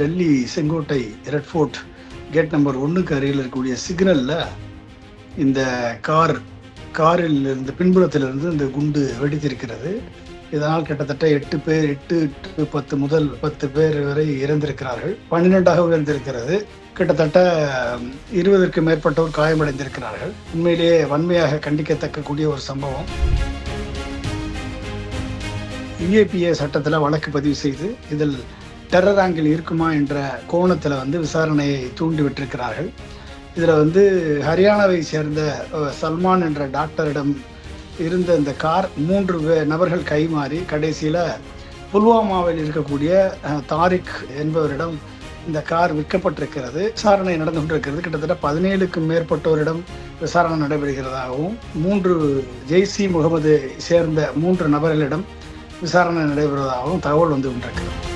டெல்லி செங்கோட்டை Red Fort gate number ஒன்றுக்கு அருகில் இருக்கக்கூடிய சிக்னலில் இந்த கார் காரில் இருந்து பின்புலத்திலிருந்து இந்த குண்டு வெடித்திருக்கிறது. இதனால் கிட்டத்தட்ட எட்டு பேர் எட்டு எட்டு பத்து முதல் பத்து பேர் வரை இறந்திருக்கிறார்கள். பன்னிரெண்டாக உயர்ந்திருக்கிறது. கிட்டத்தட்ட இருபதற்கு மேற்பட்டோர் காயமடைந்திருக்கிறார்கள். உண்மையிலேயே வன்மையாக கண்டிக்கத்தக்க கூடிய ஒரு சம்பவம். யுஏபிஏ சட்டத்தில் வழக்கு பதிவு செய்து இதில் டெரர் ஆங்கிள் இருக்குமா என்ற கோணத்தில் வந்து விசாரணையை தூண்டி விட்டிருக்கிறார்கள் இதில் வந்து ஹரியானாவை சேர்ந்த சல்மான் என்ற டாக்டரிடம் இருந்த இந்த கார் மூன்று நபர்கள் கைமாறி கடைசியில் புல்வாமாவில் இருக்கக்கூடிய தாரிக் என்பவரிடம் இந்த கார் விற்கப்பட்டிருக்கிறது. விசாரணை நடந்து கொண்டிருக்கிறது. கிட்டத்தட்ட பதினேழுக்கும் மேற்பட்டோரிடம் விசாரணை நடைபெறுகிறதாகவும் மூன்று ஜெய்சி முகமது சேர்ந்த மூன்று நபர்களிடம் விசாரணை நடைபெறுவதாகவும் தகவல் வந்து கொண்டிருக்கிறது.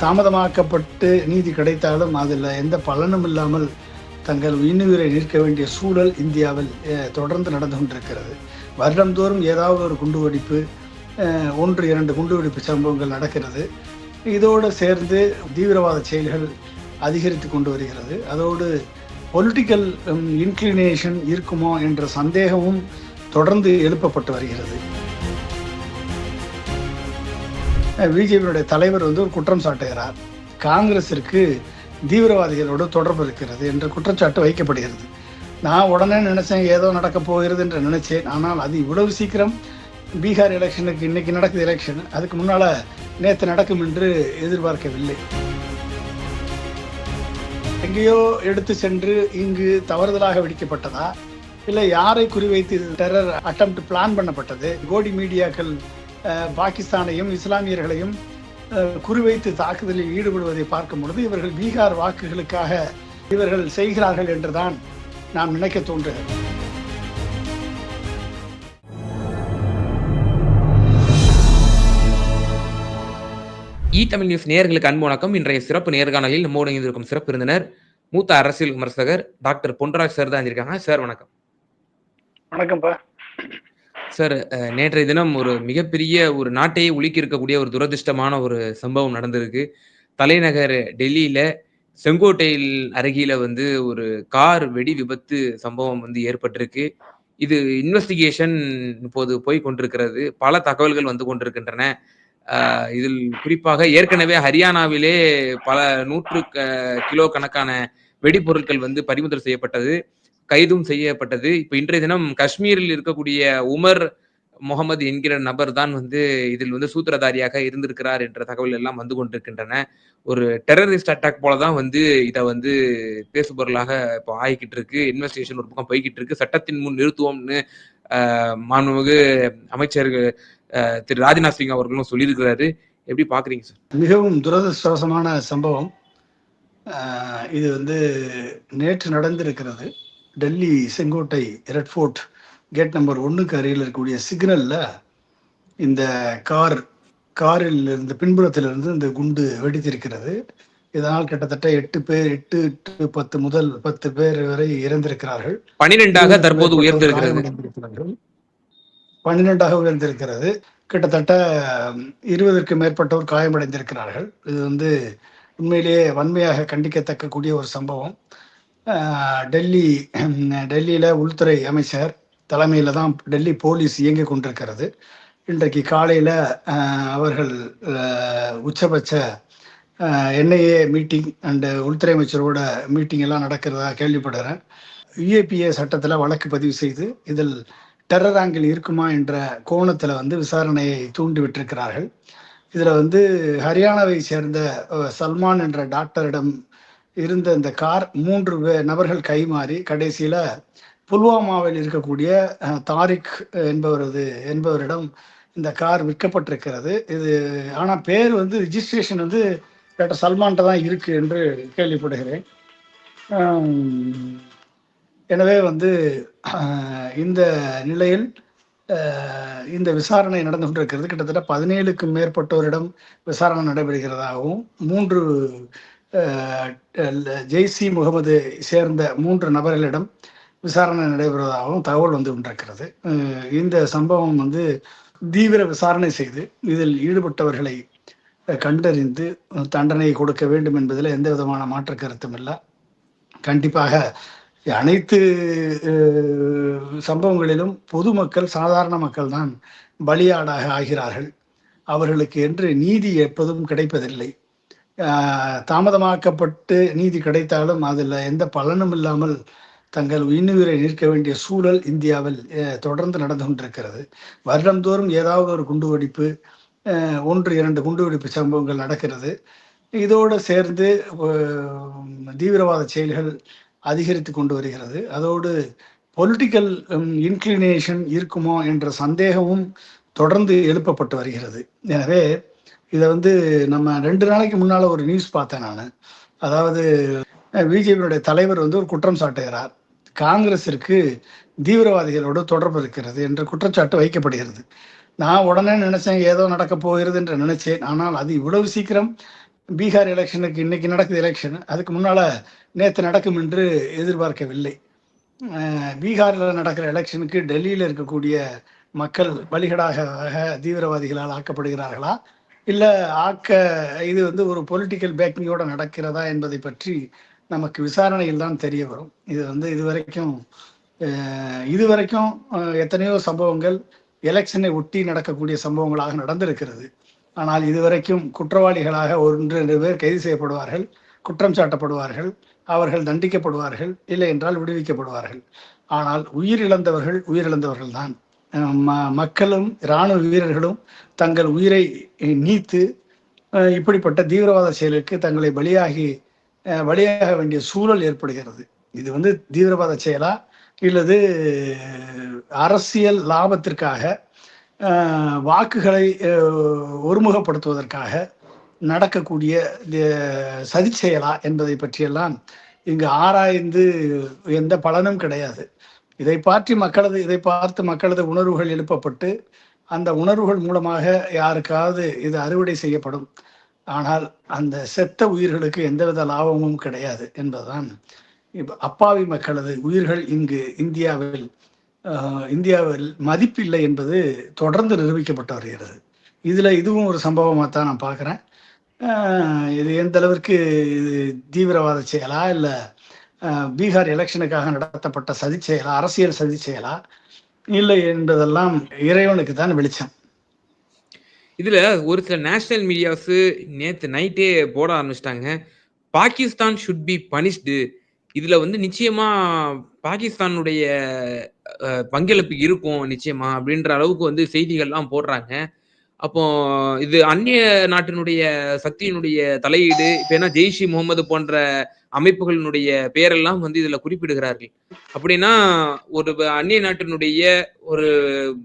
தாமதமாக்கப்பட்டு நீதி கிடைத்தாலும் அதில் எந்த பலனும் இல்லாமல் தங்கள் இன்னுயிரை நிற்க வேண்டிய சூழல் இந்தியாவில் தொடர்ந்து நடந்து கொண்டிருக்கிறது. வருடந்தோறும் ஏதாவது ஒரு குண்டுவெடிப்பு ஒன்று இரண்டு குண்டுவெடிப்பு சம்பவங்கள் நடக்கிறது. இதோடு சேர்ந்து தீவிரவாத செயல்கள் அதிகரித்து கொண்டு வருகிறது. அதோடு பொலிட்டிக்கல் இன்க்ளினேஷன் இருக்குமோ என்ற சந்தேகமும் தொடர்ந்து எழுப்பப்பட்டு வருகிறது. பிஜேபியினுடைய தலைவர் வந்து ஒரு குற்றம் சாட்டுகிறார். காங்கிரஸிற்கு தீவிரவாதிகளோடு தொடர்பு இருக்கிறது என்ற குற்றச்சாட்டு வைக்கப்படுகிறது. நான் உடனே நினைச்சேன் ஏதோ நடக்க போகிறது என்று நினைச்சேன். ஆனால் அது இவ்வளவு சீக்கிரம் பீகார் எலெக்ஷனுக்கு இன்னைக்கு நடக்குது எலெக்ஷன் அதுக்கு முன்னால நேற்று நடக்கும் என்று எதிர்பார்க்கவில்லை. எங்கேயோ எடுத்து சென்று இங்கு தவறுதலாக வெடிக்கப்பட்டதா? இல்லை யாரை குறிவைத்து டெரர் அட்டம் பிளான் பண்ணப்பட்டது? கோடி மீடியாக்கள் பாகிஸ்தானையும் இஸ்லாமியர்களையும் குறிவைத்து தாக்குதலில் ஈடுபடுவதை பார்க்கும் பொழுது இவர்கள் பீகார் வாக்குகளுக்காக இவர்கள் செய்கிறார்கள் என்றுதான் நாம் நினைக்க தோன்றுகிறது. இ தமிழ் நியூஸ் நேயர்களுக்கு அன்பு வணக்கம். இன்றைய சிறப்பு நேர்காணலில் நம்மோடு இணைந்திருக்கும் சிறப்பு விருந்தினர் மூத்த அரசியல் விமர்சகர் டாக்டர் பொன்ராஜ் சார் தான் இருக்காங்க. சார் வணக்கம். வணக்கம்ப்பா. சார் நேற்றைய தினம் ஒரு மிகப்பெரிய ஒரு நாட்டையே உலுக்கி இருக்கக்கூடிய ஒரு துரதிர்ஷ்டமான ஒரு சம்பவம் நடந்திருக்கு. தலைநகர் டெல்லியில செங்கோட்டையில் அருகில வந்து ஒரு கார் வெடி விபத்து சம்பவம் வந்து ஏற்பட்டிருக்கு. இது இன்வெஸ்டிகேஷன் இப்போது போய் கொண்டிருக்கிறது. பல தகவல்கள் வந்து கொண்டிருக்கின்றன. இதில் குறிப்பாக ஏற்கனவே ஹரியானாவிலே பல நூற்று கிலோ கணக்கான வெடிபொருட்கள் வந்து பறிமுதல் செய்யப்பட்டது. கைதும் செய்யப்பட்டது. இப்போ இன்றைய தினம் காஷ்மீரில் இருக்கக்கூடிய உமர் முகமது என்கிற நபர் தான் வந்து இதில் வந்து சூத்திரதாரியாக இருந்திருக்கிறார் என்ற தகவல் எல்லாம் வந்து கொண்டிருக்கின்றன. ஒரு டெரரிஸ்ட் அட்டாக் போல தான் வந்து இதை வந்து பேசுபொருளாக இப்போ ஆகிக்கிட்டு இருக்கு. இன்வெஸ்டிகேஷன் ஒரு பக்கம் போய்கிட்டு இருக்கு. சட்டத்தின் முன் நிறுத்துவோம்னு மாண்புமிகு அமைச்சர் திரு ராஜ்நாத் சிங் அவர்களும் சொல்லியிருக்கிறாரு. எப்படி பாக்குறீங்க சார்? மிகவும் துரதிருஷ்டவசமான சம்பவம். இது வந்து நேற்று நடந்திருக்கிறது. டெல்லி செங்கோட்டை ரெட் ஃபோர்ட் கேட் நம்பர் ஒன்றுக்கு அருகில் இருக்கக்கூடிய சிக்னலில் இந்த கார் காரில் இருந்து பின்புலத்திலிருந்து இந்த குண்டு வெடித்திருக்கிறது. இதனால் கிட்டத்தட்ட எட்டு பேர் எட்டு எட்டு பத்து முதல் பத்து பேர் வரை இறந்திருக்கிறார்கள். பனிரெண்டாக தற்போது உயர்ந்திருக்கிறது. காயமடைந்திருக்கிறார்கள். பன்னிரெண்டாக உயர்ந்திருக்கிறது. கிட்டத்தட்ட இருபதற்கு மேற்பட்டோர் காயமடைந்திருக்கிறார்கள். இது வந்து உண்மையிலேயே வன்மையாக கண்டிக்கத்தக்க கூடிய ஒரு சம்பவம். டெல்லி டெல்லியில் உள்துறை அமைச்சர் தலைமையில் தான் டெல்லி போலீஸ் இயங்கிக் கொண்டிருக்கிறது. இன்றைக்கு காலையில் அவர்கள் உச்சபட்ச என்ஐஏ மீட்டிங் அண்டு உள்துறை அமைச்சரோட மீட்டிங் எல்லாம் நடக்கிறதா கேள்விப்படுறேன். யுஏபிஏ சட்டத்தில் வழக்கு பதிவு செய்து இதில் டெரர் ஆங்கிள் இருக்குமா என்ற கோணத்தில் வந்து விசாரணையை தூண்டி விட்டிருக்கிறார்கள். இதில் வந்து ஹரியானாவை சேர்ந்த சல்மான் என்ற டாக்டரிடம் இருந்த இந்த கார் மூன்று நபர்கள் கைமாறி கடைசியில் புல்வாமாவில் இருக்கக்கூடிய தாரிக் என்பவரது என்பவரிடம் இந்த கார் விற்கப்பட்டிருக்கிறது. இது ஆனால் பேர் வந்து ரிஜிஸ்ட்ரேஷன் வந்து டாக்டர் சல்மான்கிட்ட தான் இருக்கு என்று கேள்விப்படுகிறேன். எனவே வந்து இந்த நிலையில் இந்த விசாரணை நடந்து கொண்டிருக்கிறது. கிட்டத்தட்ட பதினேழுக்கும் மேற்பட்டோரிடம் விசாரணை நடைபெறுகிறதாகவும் மூன்று ஜெய்சி முகமது சேர்ந்த மூன்று நபர்களிடம் விசாரணை நடைபெறுவதாகவும் தகவல் வந்து கொண்டிருக்கிறது. இந்த சம்பவம் வந்து தீவிர விசாரணை செய்து இதில் ஈடுபட்டவர்களை கண்டறிந்து தண்டனை கொடுக்க வேண்டும் என்பதில் எந்த விதமான மாற்று கருத்தும் இல்லை. கண்டிப்பாக அனைத்து சம்பவங்களிலும் பொதுமக்கள் சாதாரண மக்கள் தான் பலியாடாக ஆகிறார்கள். அவர்களுக்கு என்று நீதி எப்போதும் கிடைப்பதில்லை. தாமதமாக்கப்பட்டு நீதி கிடைத்தாலும் அதில் எந்த பலனும் இல்லாமல் தங்கள் உயிர்நீரை நிற்க வேண்டிய சூழல் இந்தியாவில் தொடர்ந்து நடந்து கொண்டிருக்கிறது. வருடந்தோறும் ஏதாவது ஒரு குண்டுவெடிப்பு ஒன்று இரண்டு குண்டுவெடிப்பு சம்பவங்கள் நடக்கிறது. இதோடு சேர்ந்து தீவிரவாத செயல்கள் அதிகரித்து கொண்டு வருகிறது. அதோடு பொலிட்டிக்கல் இன்க்ளினேஷன் இருக்குமோ என்ற சந்தேகமும் தொடர்ந்து எழுப்பப்பட்டு வருகிறது. எனவே இதை வந்து நம்ம ரெண்டு நாளைக்கு முன்னால் ஒரு நியூஸ் பார்த்தேன் நான். அதாவது பிஜேபியினுடைய தலைவர் வந்து ஒரு குற்றம் சாட்டுகிறார். காங்கிரஸிற்கு தீவிரவாதிகளோடு தொடர்பு இருக்கிறது என்று குற்றச்சாட்டு வைக்கப்படுகிறது. நான் உடனே நினைச்சேன் ஏதோ நடக்க போகிறது என்று நினைச்சேன். ஆனால் அது இவ்வளவு சீக்கிரம் பீகார் எலெக்ஷனுக்கு இன்னைக்கு நடக்குது எலெக்ஷன் அதுக்கு முன்னால நேற்று நடக்கும் என்று எதிர்பார்க்கவில்லை. பீகாரில் நடக்கிற எலெக்ஷனுக்கு டெல்லியில் இருக்கக்கூடிய மக்கள் பலிகடாக தீவிரவாதிகளால் ஆக்கப்படுகிறார்களா? இல்லை ஆக்க இது வந்து ஒரு பொலிட்டிக்கல் பேக்கிங்கோட நடக்கிறதா என்பதை பற்றி நமக்கு விசாரணையில் தான் தெரிய வரும். இது வந்து இதுவரைக்கும் இதுவரைக்கும் எத்தனையோ சம்பவங்கள் எலெக்ஷனை ஒட்டி நடக்கக்கூடிய சம்பவங்களாக நடந்திருக்கிறது. ஆனால் இதுவரைக்கும் குற்றவாளிகளாக ஒன்று ரெண்டு பேர் கைது செய்யப்படுவார்கள் குற்றம் சாட்டப்படுவார்கள் அவர்கள் தண்டிக்கப்படுவார்கள் இல்லை என்றால் விடுவிக்கப்படுவார்கள். ஆனால் உயிரிழந்தவர்கள் உயிரிழந்தவர்கள் தான் மக்களும் இராணுவ வீரர்களும் தங்கள் உயிரை நீத்து இப்படிப்பட்ட தீவிரவாத செயலுக்கு தங்களை பலியாகி வழியாக பலியாக வேண்டிய சூழல் ஏற்படுகிறது. இது வந்து தீவிரவாத செயலா? இல்லது அரசியல் லாபத்திற்காக வாக்குகளை ஒருமுகப்படுத்துவதற்காக நடக்கக்கூடிய சதி செயலா என்பதை பற்றியெல்லாம் இங்கு ஆராய்ந்து எந்த பலனும் கிடையாது. இதை பார்த்து மக்களது இதை பார்த்து மக்களது உணர்வுகள் எழுப்பப்பட்டு அந்த உணர்வுகள் மூலமாக யாருக்காவது இது அறுவடை செய்யப்படும். ஆனால் அந்த செத்த உயிர்களுக்கு எந்தவித லாபமும் கிடையாது என்பதுதான். இப்போ அப்பாவி மக்களது உயிர்கள் இங்கு இந்தியாவில் இந்தியாவில் மதிப்பில்லை என்பது தொடர்ந்து நிரூபிக்கப்பட்டு வருகிறது. இதில் இதுவும் ஒரு சம்பவமாக தான் நான் பார்க்குறேன். இது எந்த அளவிற்கு இது தீவிரவாத செயலா இல்லை பீகார் எலெக்ஷனுக்காக நடத்தப்பட்ட சதி செயலா அரசியல் சதி செயலா? இல்லை என்பதெல்லாம் இறைவனுக்கு தான் வெளிச்சம். இதுல ஒரு சில நேஷனல் மீடியாஸ் நேத்து நைட்டே போட ஆரம்பிச்சிட்டாங்க. பாகிஸ்தான் ஷுட் பி பனிஷ்டு இதுல வந்து நிச்சயமா பாகிஸ்தானுடைய பங்களிப்பு இருக்கும் நிச்சயமா அப்படின்ற அளவுக்கு வந்து செய்திகள்லாம் போடுறாங்க. அப்போ இது அந்நிய நாட்டினுடைய சக்தியினுடைய தலையீடு இப்ப ஏன்னா ஜெய்ஷி முகமது போன்ற அமைப்புகளினுடைய பெயரெல்லாம் வந்து இதுல குறிப்பிடுகிறார்கள். அப்படின்னா ஒரு அந்நிய நாட்டினுடைய ஒரு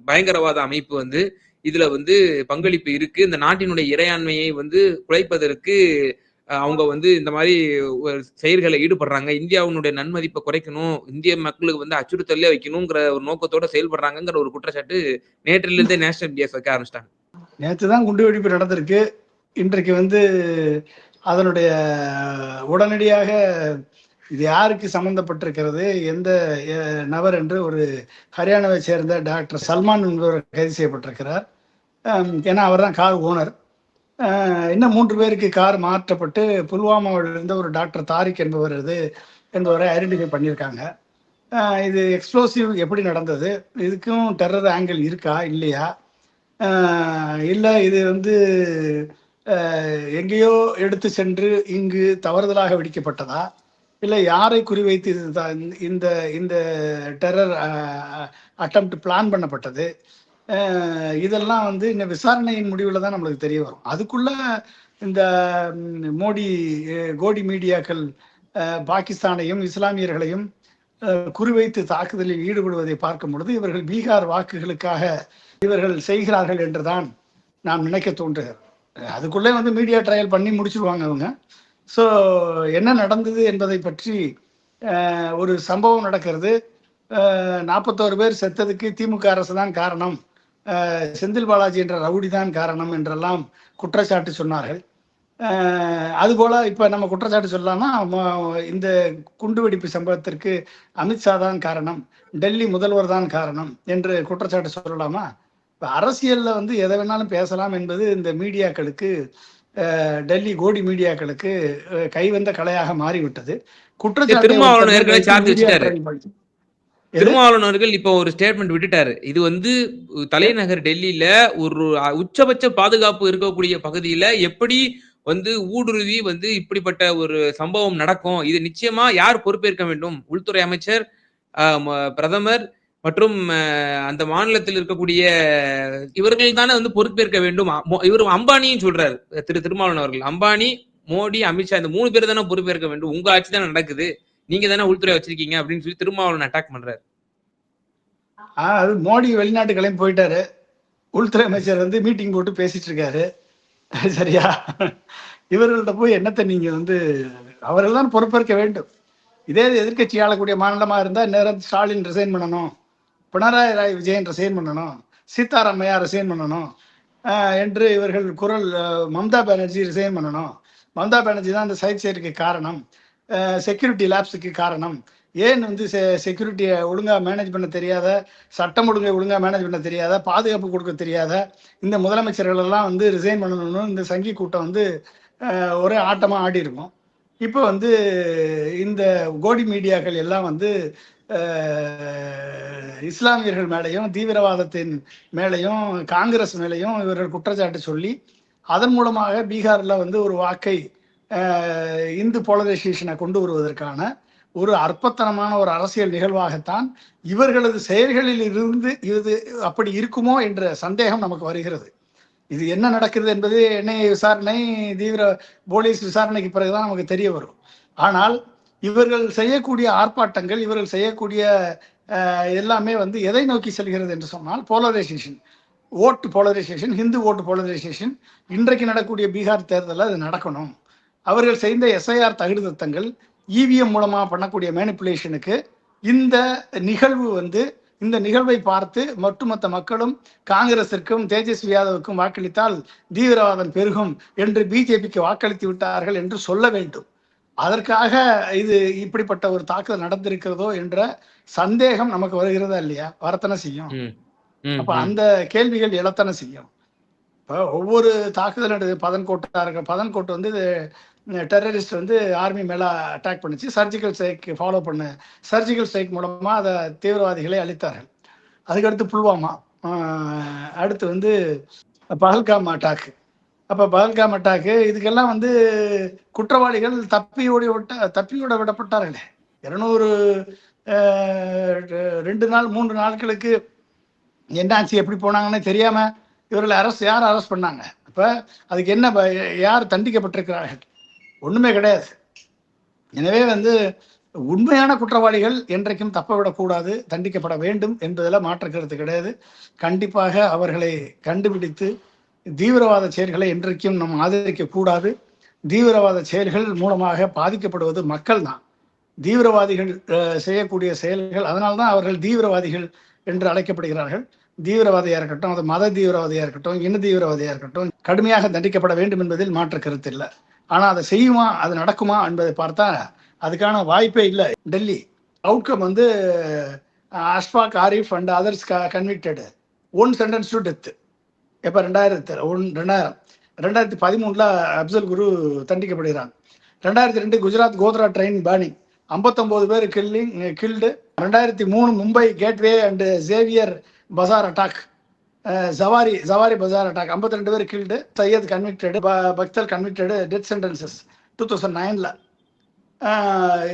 பயங்கரவாத அமைப்பு வந்து இதுல வந்து பங்களிப்பு இருக்கு. இந்த நாட்டினுடைய இறையாண்மையை வந்து குலைப்பதற்கு அவங்க வந்து இந்த மாதிரி ஒரு செயல்களை ஈடுபடுறாங்க. இந்தியாவினுடைய நன்மதிப்பை குறைக்கணும் இந்திய மக்களுக்கு வந்து அச்சுறுத்தலே வைக்கணுங்கிற ஒரு நோக்கத்தோட செயல்படுறாங்கங்கிற ஒரு குற்றச்சாட்டு நேற்றிலிருந்தே நேஷனல் மீடியாஸ் வைக்க ஆரம்பிச்சிட்டாங்க. நேற்று தான் குண்டுவெடிப்பு நடந்திருக்கு. இன்றைக்கு வந்து அதனுடைய உடனடியாக இது யாருக்கு சம்பந்தப்பட்டிருக்கிறது? எந்த நபர் என்று ஒரு ஹரியானாவை சேர்ந்த டாக்டர் சல்மான் என்பவர் கைது செய்யப்பட்டிருக்கிறார். ஏன்னா அவர் தான் கார் ஓனர். இன்னும் மூன்று பேருக்கு கார் மாற்றப்பட்டு புல்வாமாவில் இருந்த ஒரு டாக்டர் தாரிக் என்பவர் இது என்பவரை ஐடென்டிஃபை பண்ணியிருக்காங்க. இது எக்ஸ்ப்ளோசிவ் எப்படி நடந்தது? இதுக்கும் டெரர் ஆங்கிள் இருக்கா? இல்லையா? இல்லை இது வந்து எங்கேயோ எடுத்து சென்று இங்கு தவறுதலாக வெடிக்கப்பட்டதா? இல்லை யாரை குறிவைத்து இந்த இந்த டெரர் அட்டம் பிளான் பண்ணப்பட்டது? இதெல்லாம் வந்து இந்த விசாரணையின் முடிவில் தான் நம்மளுக்கு தெரிய வரும். அதுக்குள்ள இந்த மோடி கோடி மீடியாக்கள் பாகிஸ்தானையும் இஸ்லாமியர்களையும் குறிவைத்து தாக்குதலில் ஈடுபடுவதை பார்க்கும் பொழுது இவர்கள் பீகார் வாக்குகளுக்காக இவர்கள் செய்கிறார்கள் என்றுதான் நாம் நினைக்க தோன்றுகிறது. அதுக்குள்ளே வந்து மீடியா ட்ரையல் பண்ணி முடிச்சிருவாங்க அவங்க. ஸோ என்ன நடந்தது என்பதை பற்றி ஒரு சம்பவம் நடக்கிறது. நாற்பத்தோரு பேர் செத்ததுக்கு திமுக அரசு தான் காரணம். செந்தில் பாலாஜி என்ற ரவுடி தான் காரணம் என்றெல்லாம் குற்றச்சாட்டு சொன்னார்கள். அதுபோல இப்போ நம்ம குற்றச்சாட்டு சொல்லலாமா ம- இந்த குண்டுவெடிப்பு சம்பவத்திற்கு அமித்ஷா தான் காரணம் டெல்லி முதல்வர் தான் காரணம் என்று குற்றச்சாட்டு சொல்லலாமா? இப்போ அரசியல்ல வந்து எதை வேணாலும் பேசலாம் என்பது இந்த மீடியாக்களுக்கு டெல்லி கோடி மீடியாக்களுக்கு கைவந்த கலையாக மாறிவிட்டது? திருமாவளவன் அவர்கள் இப்போ ஒரு ஸ்டேட்மெண்ட் விட்டுட்டாரு. இது வந்து தலைநகர் டெல்லியில ஒரு உச்சபட்ச பாதுகாப்பு இருக்கக்கூடிய பகுதியில எப்படி வந்து ஊடுருவி வந்து இப்படிப்பட்ட ஒரு சம்பவம் நடக்கும். இது நிச்சயமா யார் பொறுப்பேற்க வேண்டும்? உள்துறை அமைச்சர் பிரதமர் மற்றும் அந்த மாநிலத்தில் இருக்கக்கூடிய இவர்கள் தானே வந்து பொறுப்பேற்க வேண்டும். இவர் அம்பானியும் சொல்றாரு. திரு திருமாவளவன் அவர்கள். அம்பானி மோடி அமித்ஷா இந்த மூணு பேர் தானே பொறுப்பேற்க வேண்டும். உங்க ஆட்சி தானே நடக்குது. நீங்க தானே உள்துறை வச்சிருக்கீங்க அப்படின்னு சொல்லி திருமாவளவன் அட்டாக் பண்றாரு. அது மோடி வெளிநாட்டு கிளம்பி போயிட்டாரு. உள்துறை அமைச்சர் வந்து மீட்டிங் போட்டு பேசிட்டு இருக்காரு. சரியா? இவர்கள்ட்ட போய் என்னத்தை நீங்க வந்து அவர்கள் தான் பொறுப்பேற்க வேண்டும். இதே எதிர்க்கட்சி ஆளக்கூடிய மாநிலமா இருந்தா நேரம் ஸ்டாலின் ரிசைன் பண்ணணும். பினராயி ராய் விஜயன் ரிசைன் பண்ணணும். சீதாராமையா ரிசைன் பண்ணணும். என்று இவர்கள் குரல் மம்தா பானர்ஜி ரிசைன் பண்ணணும். மம்தா பானர்ஜி தான் அந்த சைட் சைடுக்கு காரணம். செக்யூரிட்டி லேப்ஸுக்கு காரணம். ஏன் வந்து செக்யூரிட்டியை ஒழுங்காக மேனேஜ் பண்ண தெரியாத சட்டம் ஒழுங்கை ஒழுங்காக மேனேஜ் பண்ண தெரியாத பாதுகாப்பு கொடுக்க தெரியாத இந்த முதலமைச்சர்கள் எல்லாம் வந்து ரிசைன் பண்ணணும்னு இந்த சங்கி கூட்டம் வந்து ஒரே ஆட்டமாக ஆடி இருக்கும் இப்போ வந்து இந்த கோடி மீடியாக்கள் எல்லாம் வந்து இஸ்லாமியர்கள் மேலேயும் தீவிரவாதத்தின் மேலேயும் காங்கிரஸ் மேலேயும் இவர்கள் குற்றச்சாட்டு சொல்லி அதன் மூலமாக பீகாரில் வந்து ஒரு வாக்கை இந்து போலரைசேஷனை கொண்டு வருவதற்கான ஒரு அற்பத்தனமான ஒரு அரசியல் நிகழ்வாகத்தான் இவர்களது செயல்களில் இருந்து இது அப்படி இருக்குமோ என்ற சந்தேகம் நமக்கு வருகிறது. இது என்ன நடக்கிறது என்பது என்ஐஏ விசாரணை தீவிர போலீஸ் விசாரணைக்கு பிறகுதான் நமக்கு தெரிய வரும். ஆனால் இவர்கள் செய்யக்கூடிய ஆர்ப்பாட்டங்கள் இவர்கள் செய்யக்கூடிய எல்லாமே வந்து எதை நோக்கி செல்கிறது என்று சொன்னால் போலரைசேஷன் ஓட்டு போலரைசேஷன் ஹிந்து ஓட்டு போலரைசேஷன் இன்றைக்கு நடக்கக்கூடிய பீகார் தேர்தலில் அது நடக்கணும். அவர்கள் செய்த எஸ்ஐஆர் தகுதித்தங்கள் இவிஎம் மூலமா பண்ணக்கூடிய மேனிப்புலேஷனுக்கு இந்த நிகழ்வு வந்து இந்த நிகழ்வை பார்த்து ஒட்டுமொத்த மக்களும் காங்கிரசிற்கும் தேஜஸ்வி யாதவுக்கும் வாக்களித்தால் தீவிரவாதம் பெருகும் என்று பிஜேபிக்கு வாக்களித்து விட்டார்கள் என்று சொல்ல வேண்டும். அதற்காக இது இப்படிப்பட்ட ஒரு தாக்குதல் நடந்திருக்கிறதோ என்ற சந்தேகம் நமக்கு வருகிறதா இல்லையா? வரத்தனை செய்யும். அப்ப. அந்த கேள்விகள் எழத்தானே செய்யும். இப்போ ஒவ்வொரு தாக்குதல் நடக்குது. பதன்கோட்டா இருக்க பதன்கோட்டு வந்து டெரரிஸ்ட் வந்து ஆர்மி மேலே அட்டாக் பண்ணுச்சு. சர்ஜிக்கல் ஸ்ட்ரைக் ஃபாலோ பண்ண சர்ஜிக்கல் ஸ்ட்ரைக் மூலமாக அதை தீவிரவாதிகளை அழித்தார்கள். அதுக்கடுத்து புல்வாமா அடுத்து வந்து பகல்காம் அட்டாக்கு அப்போ பகல்காம் அட்டாக்கு இதுக்கெல்லாம் வந்து குற்றவாளிகள் தப்பி ஓடி விட்ட தப்பியோட விடப்பட்டார்களே. இருநூறு ரெண்டு நாள் மூன்று நாட்களுக்கு என்னாச்சு எப்படி போனாங்கன்னு தெரியாமல் இவர்களை அரசு யார் அரெஸ்ட் பண்ணாங்க? அப்போ அதுக்கு என்ன ப- யார் தண்டிக்கப்பட்டிருக்கிறார்கள்? ஒண்ணுமே கிடையாது. எனவே வந்து உண்மையான குற்றவாளிகள் என்றைக்கும் தப்ப விடக்கூடாது தண்டிக்கப்பட வேண்டும் என்பதில் மாற்று கருத்து கிடையாது. கண்டிப்பாக அவர்களை கண்டுபிடித்து தீவிரவாத செயல்களை என்றைக்கும் நாம் ஆதரிக்க கூடாது தீவிரவாத செயல்கள் மூலமாக பாதிக்கப்படுவது மக்கள் தான். தீவிரவாதிகள் செய்யக்கூடிய செயல்கள் அதனால்தான் அவர்கள் தீவிரவாதிகள் என்று அழைக்கப்படுகிறார்கள். தீவிரவாதியாக இருக்கட்டும் அது மத தீவிரவாதியாக இருக்கட்டும் இன தீவிரவாதியாக இருக்கட்டும் கடுமையாக தண்டிக்கப்பட வேண்டும் என்பதில் மாற்று கருத்து இல்லை. ஆனால் அதை செய்யுமா அது நடக்குமா என்பதை பார்த்தா அதுக்கான வாய்ப்பே இல்லை. டெல்லி. அவுட்கம் வந்து Ashfaq Arif and others convicted one sentence to death எப்போ? ரெண்டாயிரத்து ஒன் ரெண்டாயிரம். ரெண்டாயிரத்தி பதிமூணில் அப்சல் குரு தண்டிக்கப்படுகிறான். ரெண்டாயிரத்தி ரெண்டு குஜராத் கோத்ரா ட்ரெயின் பேர்னிங் ஐம்பத்தொம்போது பேர் கில்லிங் கில்டு ரெண்டாயிரத்தி மூணு Mumbai gateway and Zaveri Bazaar attack Zaveri Zaveri Bazaar attack 52 ரெண்டு பேர் கில்டு சையத் கன்விக்டடு பக்தர் convicted death sentences two thousand நைனில்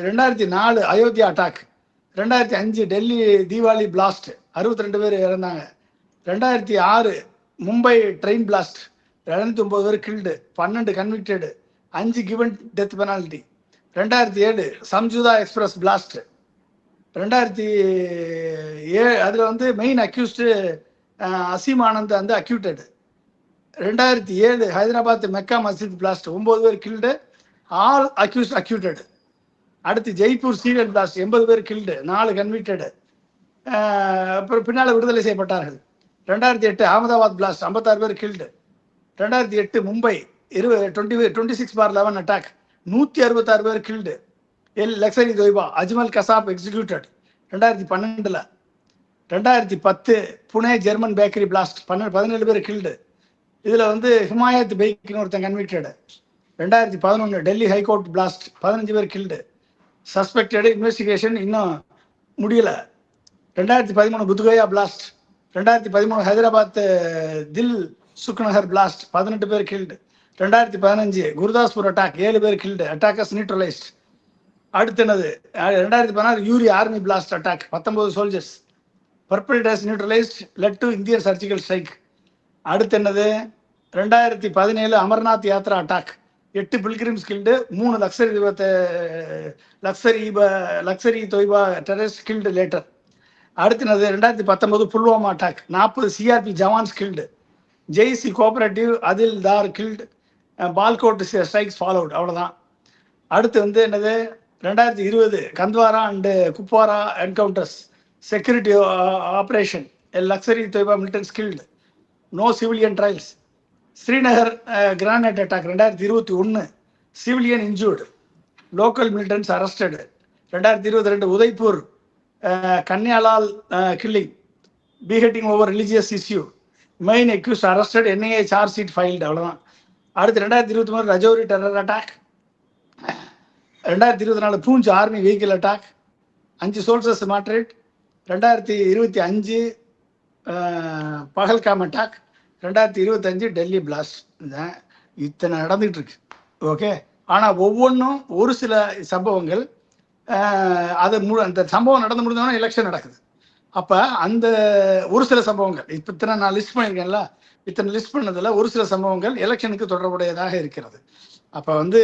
ரெண்டாயிரத்தி நாலு அயோத்தியா அட்டாக் ரெண்டாயிரத்தி அஞ்சு டெல்லி தீபாவளி பிளாஸ்ட் 62 ரெண்டு பேர் இறந்தாங்க. ரெண்டாயிரத்தி ஆறு மும்பை ட்ரெயின் பிளாஸ்ட் இரநூத்தி ஒம்பது பேர் கில்டு பன்னெண்டு கன்விக்டடு அஞ்சு கிவன் டெத் பெனால்டி ரெண்டாயிரத்தி ஏழு சம்ஜுதா எக்ஸ்பிரஸ் பிளாஸ்ட் ரெண்டாயிரத்தி ஏ அதில் வந்து மெயின் அக்யூஸ்டு அசீம் ஆனந்த் வந்து அக்யூட்டடு ரெண்டாயிரத்தி ஏழு ஹைதராபாத் மெக்கா மஸ்ஜித் பிளாஸ்ட் ஒம்பது பேர் கில்டு ஆல் அக்யூஸ்ட் அக்யூட்டடு அடுத்து ஜெய்ப்பூர் சீரியல் பிளாஸ்ட் எண்பது பேர் கில்டு நாலு கன்விக்டடு அப்புறம் பின்னால் விடுதலை செய்யப்பட்டார்கள். ரெண்டாயிரத்தி எட்டு அகமதாபாத் பிளாஸ்ட் ஐம்பத்தாறு பேர் கில்டு ரெண்டாயிரத்தி எட்டு மும்பை இருபது twenty twenty six bar eleven attack நூற்றி அறுபத்தாறு பேர் killed L. Lashkar Taiba Ajmal Kasab executed ரெண்டாயிரத்தி பன்னெண்டில் ரெண்டாயிரத்தி பத்து புனே ஜெர்மன் பேக்கரி பிளாஸ்ட் பன்னெண்டு பதினேழு பேர் கில்டு. இதில் வந்து ஹிமாயத் பைக்னு ஒருத்தன் கன்விக்டடு ரெண்டாயிரத்தி பதினொன்று டெல்லி ஹைகோர்ட் பிளாஸ்ட் பதினஞ்சு பேர் கில்டு. சஸ்பெக்டடு இன்வெஸ்டிகேஷன் இன்னும் முடியல. ரெண்டாயிரத்தி பதிமூணு புத்கயா பிளாஸ்ட். ரெண்டாயிரத்தி பதிமூணு ஹைதராபாத் தில் சுக்நகர் பிளாஸ்ட் பதினெட்டு பேர் கில்டு. ரெண்டாயிரத்தி பதினஞ்சு குருதாஸ்பூர் அட்டாக் ஏழு பேர் கில்டு. அட்டாக்கஸ் நியூட்ரலைஸ்ட் அடுத்து என்னது ரெண்டாயிரத்தி பதினாறு யூரி ஆர்மி பிளாஸ்ட் அட்டாக் பத்தொன்பது soldiers perpetrators neutralised led to Indian surgical strike அடுத்து என்னது? ரெண்டாயிரத்தி பதினேழு அமர்நாத் யாத்ரா அட்டாக். எட்டு பில்கிரிம்ஸ் கில்டு மூணு லக்ஸரி விபத்து Lashkar Lashkar Taiba terrorist killed later அடுத்து என்னது? ரெண்டாயிரத்தி பத்தொன்பது புல்வாமா அட்டாக். நாற்பது CRP jawans killed. Jaish cooperative அதில் Dar killed. Balakot strikes followed அவ்வளோதான் அடுத்து வந்து என்னது? ரெண்டாயிரத்தி இருபது Handwara and Kupwara encounters security operation Lashkar Toiba militant killed no civilian trials Srinagar grenade attack ரெண்டாயிரத்தி இருபத்தி ஒன்று civilian injured local militants arrested ரெண்டாயிரத்தி இருபத்தி ரெண்டு Udaipur Kanhaiyalal killing beheading over religious issue main accused arrested NIA charge sheet filed அவ்வளோதான் அடுத்து ரெண்டாயிரத்தி இருபத்தி மூணு ரஜோரி டெரர் அட்டாக் ரெண்டாயிரத்தி இருபத்தி நாலு பூஞ்ச் ஆர்மி வெஹிக்கிள் அட்டாக் அஞ்சு சோல்சர்ஸ் மாட்ரேட் ரெண்டாயிரத்தி இருபத்தி அஞ்சு பகல்காம் அட்டாக் ரெண்டாயிரத்தி இருபத்தஞ்சு டெல்லி பிளாஸ்ட். தான் இத்தனை நடந்துகிட்டு இருக்கு ஓகே? ஆனால் ஒவ்வொன்றும் ஒரு சில சம்பவங்கள் அது மு அந்த சம்பவம் நடந்து முடிஞ்சோன்னா எலெக்ஷன் நடக்குது. அப்போ அந்த ஒரு சில சம்பவங்கள் இப்போ இத்தனை நான் லிஸ்ட் பண்ணியிருக்கேன்ல இத்தனை லிஸ்ட் பண்ணதில் ஒரு சில சம்பவங்கள் எலெக்ஷனுக்கு தொடர்புடையதாக இருக்கிறது. அப்போ வந்து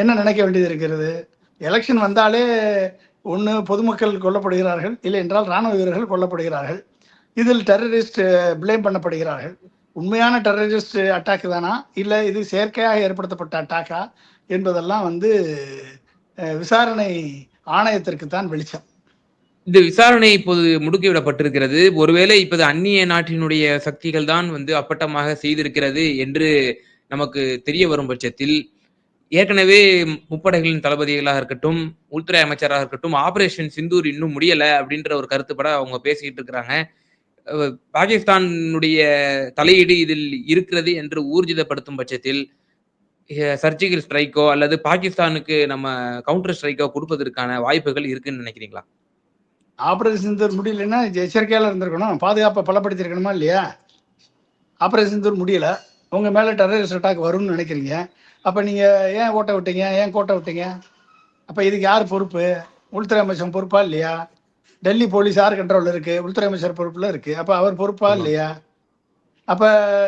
என்ன நினைக்க வேண்டியது இருக்கிறது? எலெக்ஷன் வந்தாலே ஒன்று பொதுமக்கள் கொல்லப்படுகிறார்கள் இல்லை என்றால் ராணுவ வீரர்கள் கொல்லப்படுகிறார்கள். இதில் டெரரிஸ்ட் பிளேம் பண்ணப்படுகிறார்கள். உண்மையான டெரரிஸ்ட் அட்டாக் தானா? இல்லை இது செயற்கையாக ஏற்படுத்தப்பட்ட அட்டாக்கா என்பதெல்லாம் வந்து விசாரணை ஆணையத்திற்கு தான் வெளிச்சம். இந்த விசாரணை இப்போது முடுக்கிவிடப்பட்டிருக்கிறது. ஒருவேளை இப்போது அந்நிய நாட்டினுடைய சக்திகள் தான் வந்து அப்பட்டமாக செய்திருக்கிறது என்று நமக்கு தெரிய வரும் பட்சத்தில் ஏற்கனவே முப்படைகளின் தளபதிகளாக இருக்கட்டும் உள்துறை அமைச்சராக இருக்கட்டும் ஆபரேஷன் சிந்தூர் இன்னும் முடியல அப்படின்ற ஒரு கருத்துப்பட அவங்க பேசிக்கிட்டு இருக்கிறாங்க. பாகிஸ்தானுடைய தலையீடு இதில் இருக்கிறது என்று ஊர்ஜிதப்படுத்தும் பட்சத்தில் சர்ஜிக்கல் ஸ்ட்ரைக்கோ அல்லது பாகிஸ்தானுக்கு நம்ம கவுண்டர் ஸ்ட்ரைக்கோ கொடுப்பதற்கான வாய்ப்புகள் இருக்குன்னு நினைக்கிறீங்களா? ஆபரேஷன் சிந்தூர் முடியலன்னா எச்சரிக்கையால இருந்திருக்கணும். பாதுகாப்பை பலப்படுத்தியிருக்கணுமா இல்லையா? ஆபரேஷன் சிந்தூர் முடியல. உங்க மேல டெரரிஸ்ட் அட்டாக் வரும்னு நினைக்கிறீங்க. அப்ப நீங்க ஏன் ஓட்ட விட்டீங்க? ஏன் கோட்டை விட்டீங்க? அப்ப இதுக்கு யார் பொறுப்பு? உள்துறை அமைச்சர் பொறுப்பா இல்லையா? டெல்லி போலீஸ் யார் கண்ட்ரோல் இருக்கு? உள்துறை அமைச்சர் பொறுப்புல இருக்கு. அப்ப அவர் பொறுப்பா. இல்லையா? அப்ப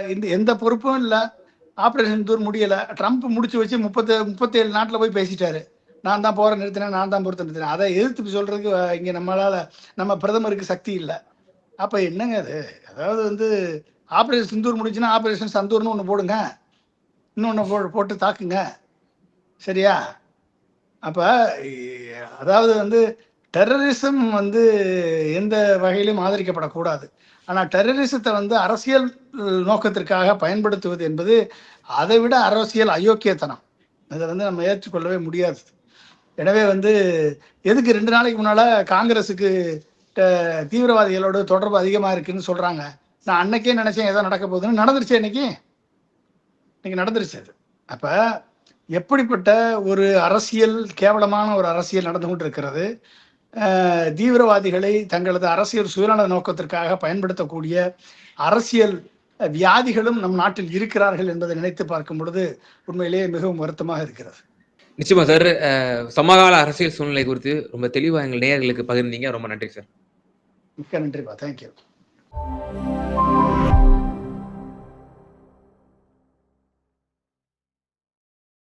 இந்த எந்த பொறுப்பும் இல்ல. ஆபரேஷன் தூர் முடியல. ட்ரம்ப் முடிச்சு வச்சு முப்பத்தி முப்பத்தேழு நாட்டுல போய் பேசிட்டாரு. நான் தான் போற நிறுத்தினேன் நான் தான் பொறுத்த நிறுத்தினேன். அதை எதிர்த்து சொல்றதுக்கு அஹ், இங்க நம்மளால நம்ம பிரதமருக்கு சக்தி இல்லை. அப்ப என்னங்க அது? அதாவது வந்து ஆப்ரேஷன் சிந்தூர் முடிஞ்சுன்னா ஆப்ரேஷன் சந்தூர்னு ஒன்று போடுங்க. இன்னொன்று போ போட்டு தாக்குங்க. சரியா? அப்போ அதாவது வந்து டெரரிசம் வந்து எந்த வகையிலும் ஆதரிக்கப்படக்கூடாது. ஆனால் டெரரிசத்தை வந்து அரசியல் நோக்கத்திற்காக பயன்படுத்துவது என்பது அதை விட அரசியல் அயோக்கியத்தனம். இதை வந்து நம்ம ஏற்றுக்கொள்ளவே முடியாது. எனவே வந்து எதுக்கு ரெண்டு நாளைக்கு முன்னால் காங்கிரஸுக்கு தீவிரவாதிகளோட தொடர்பு அதிகமாக இருக்குன்னு சொல்கிறாங்க நான் அன்னைக்கே நினைச்சேன் ஏதோ நடக்க போகுதுன்னு. நடந்துருச்சு இன்னைக்கு? இன்னைக்கு நடந்துருச்சு அது. அப்ப எப்படிப்பட்ட ஒரு அரசியல் கேவலமான ஒரு அரசியல் நடந்து கொண்டிருக்கிறது? அஹ், தீவிரவாதிகளை தங்களது அரசியல் சுயநல நோக்கத்திற்காக பயன்படுத்தக்கூடிய அரசியல் வியாதிகளும் நம் நாட்டில் இருக்கிறார்கள் என்பதை நினைத்து பார்க்கும் பொழுது உண்மையிலேயே மிகவும் வருத்தமாக இருக்கிறது. நிச்சயமா சார். சமகால அரசியல் சூழ்நிலை குறித்து ரொம்ப தெளிவா எங்கள் நேயர்களுக்கு பகிர்ந்தீங்க. ரொம்ப நன்றி சார். மிக்க நன்றிப்பா. தேங்க்யூ